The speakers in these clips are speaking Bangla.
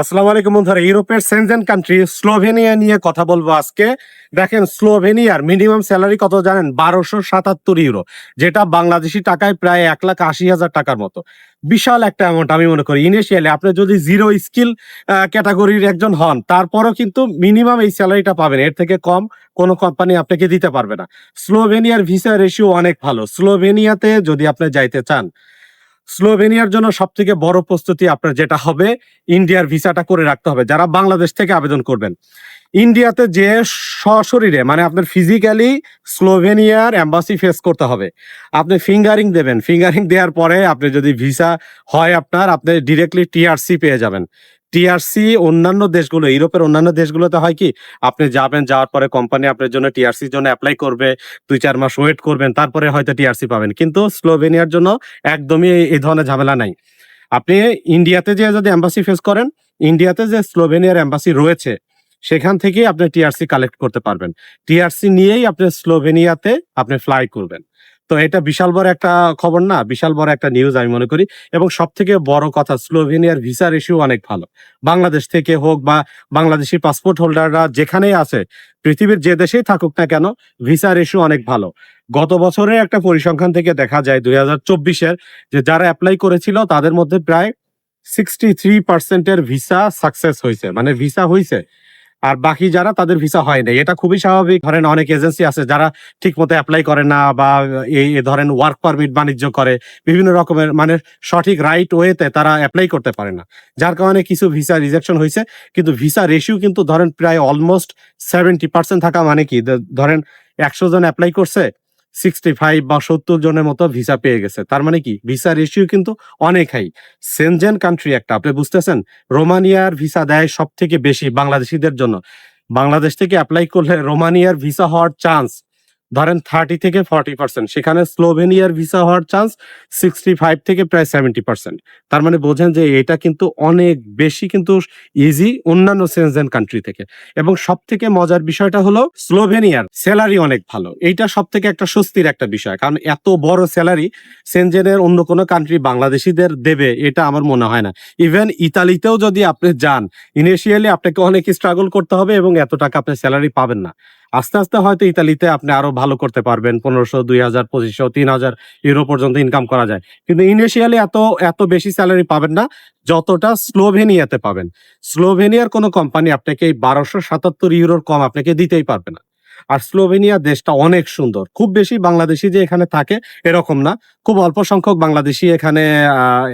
আসসালামু আলাইকুম বন্ধুরা, ইউরোপের সেনজেন কান্ট্রি স্লোভেনিয়া নিয়ে কথা বলব আজকে। দেখেন স্লোভেনিয়ার মিনিমাম স্যালারি কত জানেন? বারোশো সাতাত্তর ইউরো যেটা বাংলাদেশি টাকায় প্রায় এক লাখ আশি হাজার টাকার মতো। বিশাল একটা অ্যামাউন্ট আমি মনে করি। ইনিশিয়ালি আপনি যদি জিরো স্কিল ক্যাটাগরির একজন হন, তারপরও কিন্তু মিনিমাম এই স্যালারিটা পাবেন। এর থেকে কম কোনো কোম্পানি আপনাকে দিতে পারবে না। স্লোভেনিয়ার ভিসা রেশিও অনেক ভালো। স্লোভেনিয়াতে যদি আপনি যাইতে চান স্লোভেনিয়ার জন্য সব থেকে বড় প্রস্তুতি আপনার যেটা হবে, ইন্ডিয়ার ভিসাটা করে রাখতে হবে, যারা বাংলাদেশ থেকে আবেদন করবেন। ইন্ডিয়াতে যে সশরীরে মানে আপনার ফিজিক্যালি স্লোভেনিয়ার অ্যাম্বাসি ফেস করতে হবে। আপনি ফিঙ্গারিং দেবেন। ফিঙ্গারিং দেওয়ার পরে আপনি যদি ভিসা হয় আপনার, আপনি ডিরেক্টলি টিআরসি পেয়ে যাবেন। টিআরসি অন্যান্য দেশগুলো, ইউরোপের অন্যান্য দেশগুলোতে হয় কি, আপনি যাবেন, যাওয়ার পরে কোম্পানি আপনার জন্য টিআরসির জন্য অ্যাপ্লাই করবে, দুই চার মাস ওয়েট করবেন, তারপরে হয়তো টিআরসি পাবেন। কিন্তু স্লোভেনিয়ার জন্য একদমই এই- ধরনের ঝামেলা নাই। আপনি ইন্ডিয়াতে যে যদি অ্যাম্বাসি ফেস করেন, ইন্ডিয়াতে যে স্লোভেনিয়ার অ্যাম্বাসি রয়েছে সেখান থেকেই আপনি টিআরসি কালেক্ট করতে পারবেন। টিআরসি নিয়েই আপনি স্লোভেনিয়াতে আপনি ফ্লাই করবেন। তো এটা বিশাল বড় একটা খবর না? বিশাল বড় একটা নিউজ আমি মনে করি। এবং সব থেকে বড় কথা, স্লোভেনিয়ার ভিসা রেশিও অনেক ভালো। বাংলাদেশ থেকে হোক বা বাংলাদেশি পাসপোর্ট হোল্ডাররা যেখানেই আছে, পৃথিবীর যে দেশেই থাকুক না কেন ভিসা রেশিও অনেক ভালো। গত বছরের একটা পরিসংখ্যান থেকে দেখা যায়, দুই হাজার চব্বিশের, যে যারা অ্যাপ্লাই করেছিল, তাদের মধ্যে প্রায় সিক্সটি থ্রি পার্সেন্টের ভিসা সাকসেস হয়েছে মানে ভিসা হয়েছে আর বাকি যারা তাদের ভিসা হয় নাই। এটা খুবই স্বাভাবিক। ধরেন অনেক এজেন্সি আছে যারা ঠিক মতো অ্যাপ্লাই করে না বা এই ধরেন ওয়ার্ক পারমিট বাণিজ্য করে। বিভিন্ন রকমের মানে সঠিক রাইট ওয়েতে তারা অ্যাপ্লাই করতে পারে না। যার কারণে কিছু ভিসা রিজেকশন হয়েছে। কিন্তু ভিসা রেশিও কিন্তু ধরেন প্রায় অলমোস্ট সেভেন্টি পার্সেন্ট থাকা মানে কি? ধরেন একশো জন অ্যাপ্লাই করছে সিক্সটি ফাইভ বা সত্তর জনের মতো ভিসা পেয়ে গেছে। তার মানে কি? ভিসা রেশিও কিন্তু অনেক হাই সেনজেন কান্ট্রি একটা, আপনি বুঝতেছেন? রোমানিয়ার ভিসা দেয় সব থেকে বেশি বাংলাদেশিদের জন্য। বাংলাদেশ থেকে অ্যাপ্লাই করলে রোমানিয়ার ভিসা হওয়ার চান্স ধরেন থার্টি থেকে ফর্টি পার্সেন্ট সেখানে স্লোভেনিয়ার ভিসা হওয়ার চান্স সিক্সটি ফাইভ থেকে প্রায় সেভেন্টি পার্সেন্ট তার মানে বোঝেন যে এটা কিন্তু অনেক বেশি কিন্তু ইজি অন্যান্য সেনজেন কান্ট্রি থেকে। এবং সব থেকে মজার বিষয়টা হলো স্লোভেনিয়ার স্যালারি অনেক ভালো। এইটা সব থেকে একটা স্বস্তির একটা বিষয়। কারণ এত বড় স্যালারি সেনজেনের অন্য কোনো কান্ট্রি বাংলাদেশিদের দেবে, এটা আমার মনে হয় না। ইভেন ইতালিতেও যদি আপনি যান ইনিশিয়ালি আপনাকে অনেক স্ট্রাগল করতে হবে এবং এত টাকা আপনি স্যালারি পাবেন না। আস্তে আস্তে হয়তো ইতালিতে আপনি আরও ভালো করতে পারবেন, পনেরোশো, দুই হাজার, পঁচিশশো, তিন হাজার ইউরো পর্যন্ত ইনকাম করা যায়। কিন্তু ইনিশিয়ালি এত এত বেশি স্যালারি পাবেন না, যতটা স্লোভেনিয়াতে পাবেন। স্লোভেনিয়ার কোনো কোম্পানি আপনাকে এই বারোশো সাতাত্তর ইউরোর কম আপনাকে দিতেই পারবে না। আর স্লোভেনিয়া দেশটা অনেক সুন্দর। খুব বেশি বাংলাদেশি যে এখানে থাকে এরকম না। খুব অল্প সংখ্যক বাংলাদেশি এখানে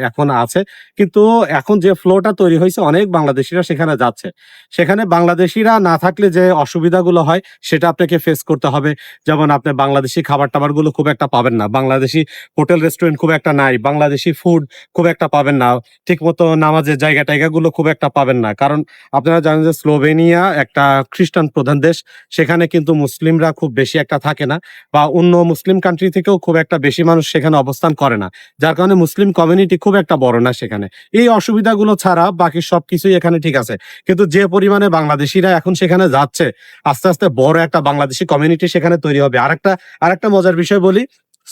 এখন আছে। কিন্তু এখন যে ফ্লোটা তৈরি হয়েছে, অনেক বাংলাদেশিরা সেখানে যাচ্ছে। সেখানে বাংলাদেশিরা না থাকলে যে অসুবিধাগুলো হয়, সেটা আপনাকে ফেস করতে হবে। যেমন আপনি বাংলাদেশি খাবার টাবারগুলো খুব একটা পাবেন না। বাংলাদেশি হোটেল, রেস্টুরেন্ট খুব একটা নাই। বাংলাদেশি ফুড খুব একটা পাবেন না। ঠিক মতো নামাজের জায়গা টাইগাগুলো খুব একটা পাবেন না। কারণ আপনারা জানেন যে স্লোভেনিয়া একটা খ্রিস্টান প্রধান দেশ। সেখানে কিন্তু মুসলিমরা খুব বেশি একটা থাকে না বা অন্য মুসলিম কান্ট্রি থেকেও খুব একটা বেশি মানুষ সেখানে অবস্থান করে না। যার কারণে মুসলিম কমিউনিটি খুব একটা বড় না সেখানে। এই অসুবিধাগুলো ছাড়া বাকি সবকিছুই এখানে ঠিক আছে। কিন্তু যে পরিমাণে বাংলাদেশিরা এখন সেখানে যাচ্ছে, আস্তে আস্তে বড় একটা বাংলাদেশি কমিউনিটি সেখানে তৈরি হবে। আর একটা আর একটা মজার বিষয় বলি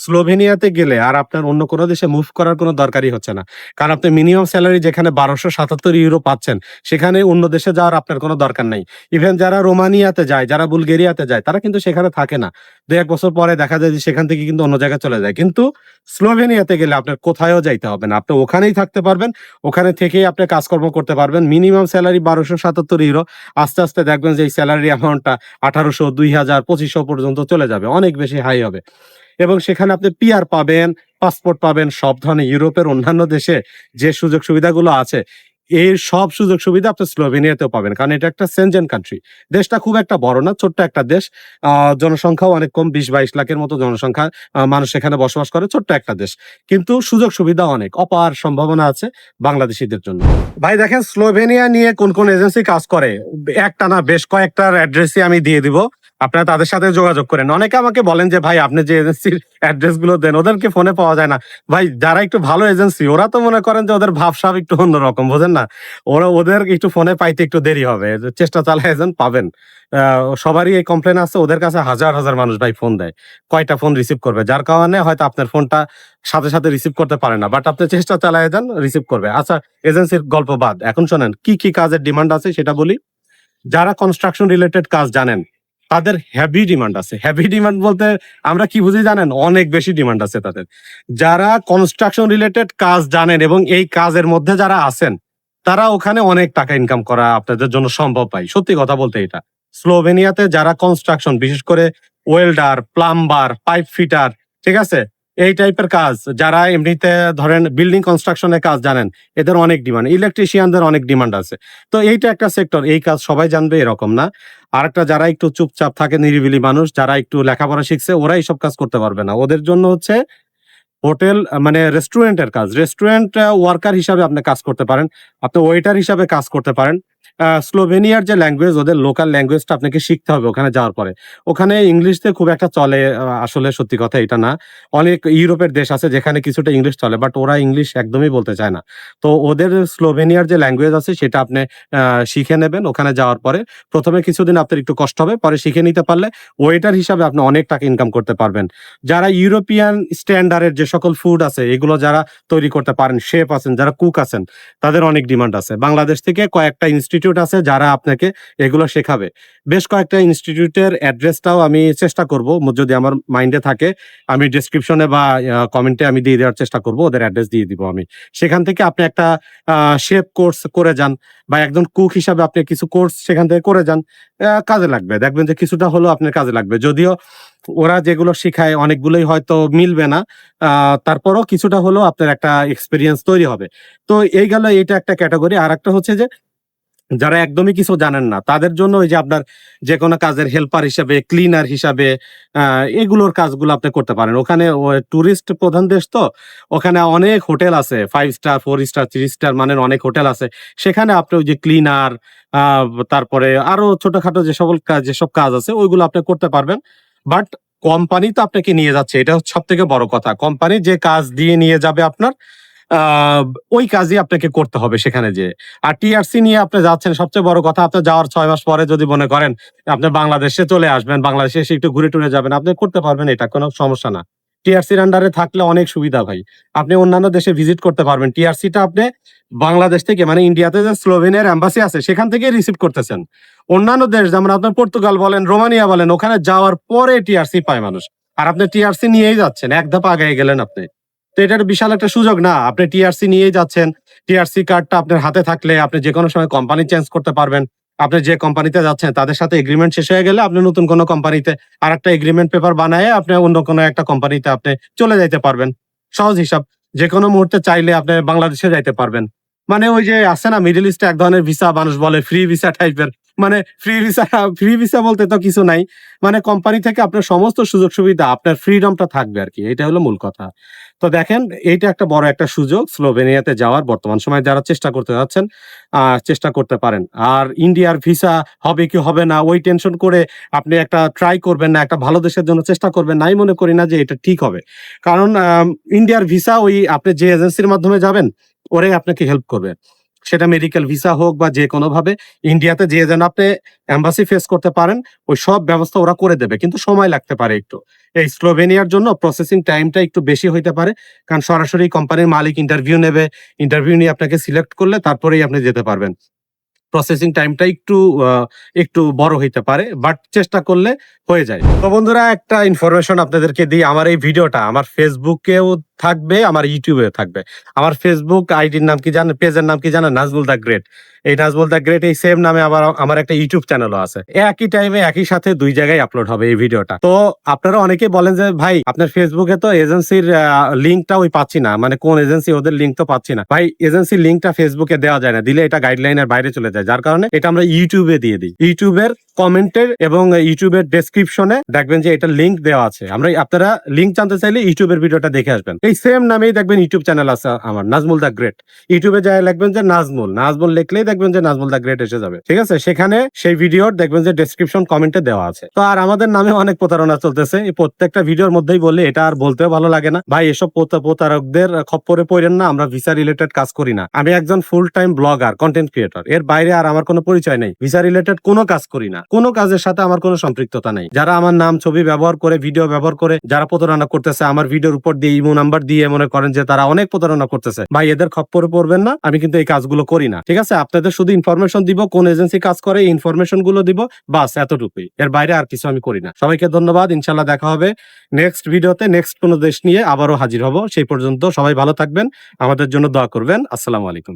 স্লোভেনিয়াতে গেলে আর আপনার অন্য কোনো দেশে মুভ করার কোনো দরকারই হচ্ছে না। কারণ আপনি মিনিমাম স্যালারি যেখানে বারোশো সাতাত্তর ইউরো পাচ্ছেন, সেখানে অন্য দেশে যাওয়ার আপনার কোনো দরকার নাই। ইভেন যারা রোমানিয়াতে যায়, যারা বুলগেরিয়াতে যায়, তারা কিন্তু সেখানে থাকে না। দু এক বছর পরে দেখা যায় যে সেখান থেকে কিন্তু অন্য জায়গায় চলে যায়। কিন্তু স্লোভেনিয়াতে গেলে আপনার কোথায়ও যাইতে হবে না। আপনি ওখানেই থাকতে পারবেন, ওখানে থেকেই আপনি কাজকর্ম করতে পারবেন। মিনিমাম স্যালারি বারোশো সাতাত্তর ইউরো আস্তে আস্তে দেখবেন যে এই স্যালারি অ্যামাউন্টটা আঠারোশো, দুই হাজার, পঁচিশশো পর্যন্ত চলে যাবে। অনেক বেশি হাই হবে। এবং সেখানে আপনি পিআর পাবেন পাসপোর্ট পাবেন, সব ধরনের ইউরোপের অন্যান্য দেশে যে সুযোগ সুবিধাগুলো আছে, এই সব সুযোগ সুবিধা আপনি স্লোভেনিয়াতেও পাবেন। কারণ এটা একটা সেনজেন কান্ট্রি দেশটা খুব একটা বড় না, ছোট্ট একটা দেশ। জনসংখ্যাও অনেক কম, বিশ বাইশ লাখের মতো জনসংখ্যা মানুষ এখানে বসবাস করে, ছোট্ট একটা দেশ। কিন্তু সুযোগ সুবিধা অনেক, অপার সম্ভাবনা আছে বাংলাদেশিদের জন্য। ভাই, দেখেন, স্লোভেনিয়া নিয়ে কোন কোন এজেন্সি কাজ করে? একটা না বেশ কয়েকটার অ্যাড্রেসই আমি দিয়ে দিব। আপনারা তাদের সাথে যোগাযোগ করেন। অনেকে আমাকে বলেন যে, ভাই, আপনি যে এজেন্সির অ্যাড্রেসগুলো দেন, ওদেরকে ফোনে পাওয়া যায় না। ভাই, যারা একটু ভালো এজেন্সি ওরা তো মনে করেন যে, ওদের ভাবসাব একটু অন্যরকম, বোঝেন না? ওরা, ওদের একটু ফোনে পাইতে একটু দেরি হবে। চেষ্টা চালায় এজেন্ট পাবেন। সবারই এই কমপ্লেন আছে, ওদের কাছে হাজার হাজার মানুষ ভাই ফোন দেয়। কয়টা ফোন রিসিভ করবে? যার কারণে হয়তো আপনার ফোনটা সাথে সাথে রিসিভ করতে পারে না। বাট আপনি চেষ্টা চালায় যান রিসিভ করবে। আচ্ছা এজেন্সির গল্প বাদ। এখন শোনেন, কি কি কাজের ডিমান্ড আছে সেটা বলি? যারা কনস্ট্রাকশন রিলেটেড কাজ জানেন তাদের হ্যাভি ডিমান্ড আছে। হ্যাভি ডিমান্ড বলতে আমরা কি বুঝি জানেন? অনেক বেশি ডিমান্ড আছে তাদের। যারা কনস্ট্রাকশন রিলেটেড কাজ জানেন এবং এই কাজের মধ্যে যারা আছেন, তারা ওখানে অনেক টাকা ইনকাম করা আপনাদের জন্য সম্ভব পাই সত্যি কথা বলতে এটা। স্লোভেনিয়াতে যারা কনস্ট্রাকশন বিশেষ করে ওয়েল্ডার প্লাম্বার পাইপ ফিটার ঠিক আছে? এই টাইপের কাজ, যারা এমনিতে ধরেন বিল্ডিং কনস্ট্রাকশনের কাজ জানেন, এদের অনেক ডিমান্ড ইলেকট্রিশিয়ানদের অনেক ডিমান্ড আছে। তো এইটা একটা সেক্টর এই কাজ সবাই জানবে, এরকম না। আরেকটা যারা একটু চুপচাপ থাকে, নিরিবিলি মানুষ, যারা একটু লেখাপড়া শিখছে ওরা এইসব কাজ করতে পারবে না। ওদের জন্য হচ্ছে হোটেল মানে রেস্টুরেন্টের কাজ। রেস্টুরেন্ট ওয়ার্কার হিসাবে আপনি কাজ করতে পারেন, আপনি ওয়েটার হিসাবে কাজ করতে পারেন স্লোভেনিয়ার যে ল্যাঙ্গুয়েজ ওদের লোকাল ল্যাঙ্গুয়েজটা আপনাকে শিখতে হবে ওখানে যাওয়ার পরে। ওখানে ইংলিশতে খুব একটা চলে আসলে সত্যি কথা এটা না। অনেক ইউরোপের দেশ আছে যেখানে কিছুটা ইংলিশ চলে বাট ওরা ইংলিশ একদমই বলতে চায় না। তো ওদের স্লোভেনিয়ার যে ল্যাঙ্গুয়েজ আছে সেটা আপনি শিখে নেবেন ওখানে যাওয়ার পরে। প্রথমে কিছুদিন আপনার একটু কষ্ট হবে, পরে শিখে নিতে পারলে ওয়েটার হিসাবে আপনি অনেক টাকা ইনকাম করতে পারবেন। যারা ইউরোপিয়ান স্ট্যান্ডার্ডের যে সকল ফুড আছে, এগুলো যারা তৈরি করতে পারেন শেফ আছেন, যারা কুক আছেন, তাদের অনেক ডিমান্ড আছে। বাংলাদেশ থেকে কয়েকটা ইনস্টিটিউট আছে যারা আপনাকে এগুলো শেখাবে। বেশ কয়েকটা ইনস্টিটিউটের অ্যাড্রেসটাও আমি চেষ্টা করব, যদি আমার মাইন্ডে থাকে, আমি ডিসক্রিপশনে বা কমেন্টে আমি দিয়ে দেওয়ার চেষ্টা করব, ওদের অ্যাড্রেস দিয়ে দিব আমি। সেখান থেকে আপনি একটা শেফ কোর্স করে যান, বা একজন কুক হিসাবে আপনি কিছু কোর্স সেখান থেকে করে যান কাজে লাগবে। দেখবেন যে কিছুটা হলেও আপনার কাজে লাগবে। যদিও ওরা যেগুলো শেখায় অনেকগুলোই হয়তো মিলবে না তারপরও কিছুটা হলেও আপনার একটা এক্সপিরিয়েন্স তৈরি হবে। তো এই গেল এটা একটা ক্যাটাগরি আর একটা হচ্ছে যে যারা একদমই কিছু জানেন না, তাদের জন্য ওই যে আপনার যে কোনো কাজের হেল্পার হিসাবে ক্লিনার হিসাবে এগুলোর কাজগুলো আপনি করতে পারেন। ওখানে টুরিস্ট প্রধান দেশ তো, ওখানে অনেক হোটেল আছে five star four star three star মানের অনেক হোটেল আছে। সেখানে আপনি ওই যে ক্লিনার তারপরে আরও ছোটখাটো যে সকল কাজ যেসব কাজ আছে, ওইগুলো আপনি করতে পারবেন। বাট কোম্পানি তো আপনাকে নিয়ে যাচ্ছে, এটা সব থেকে বড় কথা। কোম্পানি যে কাজ দিয়ে নিয়ে যাবে আপনার ওই কাজই আপনাকে করতে হবে সেখানে যে আর টিআরসি নিয়ে আপনি যাচ্ছেন, সবচেয়ে বড় কথা, আপনি যাওয়ার ছয় মাস পরে যদি মনে করেন আপনি বাংলাদেশে চলে আসবেন, বাংলাদেশে এসে একটু ঘুরে টুরে যাবেন, আপনি করতে পারবেন এটা, কোনো সমস্যা না। টিআরসির আন্ডারে থাকলে অনেক সুবিধা ভাই। আপনি অন্যান্য দেশে ভিজিট করতে পারবেন। টিআরসিটা আপনি বাংলাদেশ থেকে মানে ইন্ডিয়াতে যে স্লোভেনিয়ার অ্যাম্বাসি আছে, সেখান থেকে রিসিভ করতেছেন। অন্যান্য দেশ, যেমন আপনার পর্তুগাল বলেন রোমানিয়া বলেন, ওখানে যাওয়ার পরে টিআরসি পায় মানুষ। আর আপনি টিআরসি নিয়েই যাচ্ছেন, এক ধাপ আগে গেলেন আপনি। তো এটার বিশাল একটা সুযোগ। না, আপনি টিআরসি নিয়েই যাচ্ছেন। টিআরসি কার্ডটা আপনার হাতে থাকলে আপনি যে কোনো সময় কোম্পানি চেঞ্জ করতে পারবেন। আপনি যে কোম্পানিতে যাচ্ছেন, তাদের সাথে এগ্রিমেন্ট শেষ হয়ে গেলে আপনি নতুন কোনো কোম্পানিতে আর একটা এগ্রিমেন্ট পেপার বানায় আপনি অন্য কোনো একটা কোম্পানিতে আপনি চলে যাইতে পারবেন। সহজ হিসাব যে কোনো মুহূর্তে চাইলে আপনি বাংলাদেশে যাইতে পারবেন। মানে ওই যে আছে না মিডল ইস্টে এক ধরনের ভিসা মানুষ বলে ফ্রি ভিসা টাইপের মানে ফ্রি ভিসা ফ্রি ভিসা বলতে তো কিছু নাই। মানে কোম্পানি থেকে আপনার সমস্ত সুযোগ সুবিধা, আপনার ফ্রিডমটা থাকবে আর কি এটা হলো মূল কথা। তো দেখেন, এইটা একটা বড় একটা সুযোগ, স্লোভেনিয়াতে যাওয়ার বর্তমান সময় যারা চেষ্টা করতে যাচ্ছেন চেষ্টা করতে পারেন। আর ইন্ডিয়ার ভিসা হবে কি হবে না, ওই টেনশন করে আপনি একটা ট্রাই করবেন না, একটা ভালো দেশের জন্য চেষ্টা করবেন, নাই মনে করি না যে এটা ঠিক হবে। কারণ ইন্ডিয়ার ভিসা ওই আপনি যে এজেন্সির মাধ্যমে যাবেন, ওরাই আপনাকে হেল্প করবে। সেটা মেডিকেল ভিসা হোক বা যে কোনো ভাবে ইন্ডিয়াতে যে যেন আপনি এম্বাসি ফেস করতে পারেন, ওই সব ব্যবস্থা ওরা করে দেবে, কিন্তু সময় লাগতে পারে একটু। এই স্লোভেনিয়ার জন্য প্রসেসিং টাইমটা একটু বেশি হইতে পারে, কারণ সরাসরি কোম্পানির মালিক ইন্টারভিউ নেবে ইন্টারভিউ নিয়ে আপনাকে সিলেক্ট করলে তারপরেই আপনি যেতে পারবেন। প্রসেসিং টাইমটা একটু একটু বড় হইতে পারে বাট চেষ্টা করলে হয়ে যায়। তো বন্ধুরা, একটা ইনফরমেশন আপনাদেরকে দিই, আমার এই ভিডিওটা, আমার ফেসবুকেও থাকবে, আমার ইউটিউবেও থাকবে। আমার ফেসবুক আইডির নাম কি জানেন পেজের নাম কি জানেন? নাজমুল দা গ্রেট এই নাজমুল দা গ্রেট এই সেম নামে আবার আমার একটা ইউটিউব চ্যানেলও আছে। একই টাইমে একই সাথে দুই জায়গায় আপলোড হবে এই ভিডিওটা তো আপনারা অনেকেই বলেন যে, ভাই, আপনার ফেসবুকে তো এজেন্সির লিঙ্কটা ওই পাচ্ছি না। মানে কোন এজেন্সি ওদের লিঙ্ক তো পাচ্ছি না। ভাই এজেন্সির লিঙ্কটা ফেসবুকে দেওয়া যায় না। দিলে এটা গাইডলাইনের বাইরে চলে যায়। যার কারণে এটা আমরা ইউটিউবে দিয়ে দিই। ইউটিউবের কমেন্টের এবং ইউটিউবের ডেসক্রিপশনে দেখবেন যে এটা লিঙ্ক দেওয়া আছে। আমরা আপনারা লিঙ্ক জানতে চাইলে ইউটিউবের ভিডিওটা দেখে আসবেন। এই সেম নামেই দেখবেন ইউটিউব চ্যানেল আছে আমার, নাজমুল দা গ্রেট ইউটিউবে যায় লিখবেন যে নাজমুল নাজমুল লিখলেই দেখবেন যে নাজমুল দা গ্রেট এসে যাবে। ঠিক আছে? সেখানে সেই ভিডিওর দেখবেন যে ডেসক্রিপশন কমেন্টে দেওয়া আছে। তো আর আমাদের নামে অনেক প্রতারণা চলতেছে। এই প্রত্যেকটা ভিডিওর মধ্যেই বলে, এটা আর বলতেও ভালো লাগে না। ভাই, এসব প্রতারকদের খপ্পরে পড়েন না, আমরা ভিসা রিলেটেড কাজ করি না। আমি একজন full time blogger content creator এর বাইরে আর আমার কোনো পরিচয় নেই। ভিসা রিলেটেড কোনো কাজ করি না। কোনো কাজের সাথে আমার কোনো সম্পৃক্ততা নেই। যারা আমার নাম, ছবি ব্যবহার করে, ভিডিও ব্যবহার করে, যারা প্রতারণা করতেছে, আমার ভিডিওর উপর দিয়ে ইমো নাম্বার দিয়ে মনে করেন যে তারা অনেক প্রতারণা করতেছে। ভাই, এদের খপ্পরে পড়বেন না, আমি কিন্তু এই কাজগুলো করি না। ঠিক আছে? আপনাদের শুধু ইনফরমেশন দিব, কোন এজেন্সি কাজ করে, এই ইনফরমেশনগুলো দিব, বাস, এতটুকুই। এর বাইরে আর কিছু আমি করি না। সবাইকে ধন্যবাদ ইনশাল্লাহ দেখা হবে নেক্সট ভিডিওতে নেক্সট কোনো দেশ নিয়ে আবারও হাজির হব। সেই পর্যন্ত সবাই ভালো থাকবেন, আমাদের জন্য দোয়া করবেন। আসসালামু আলাইকুম।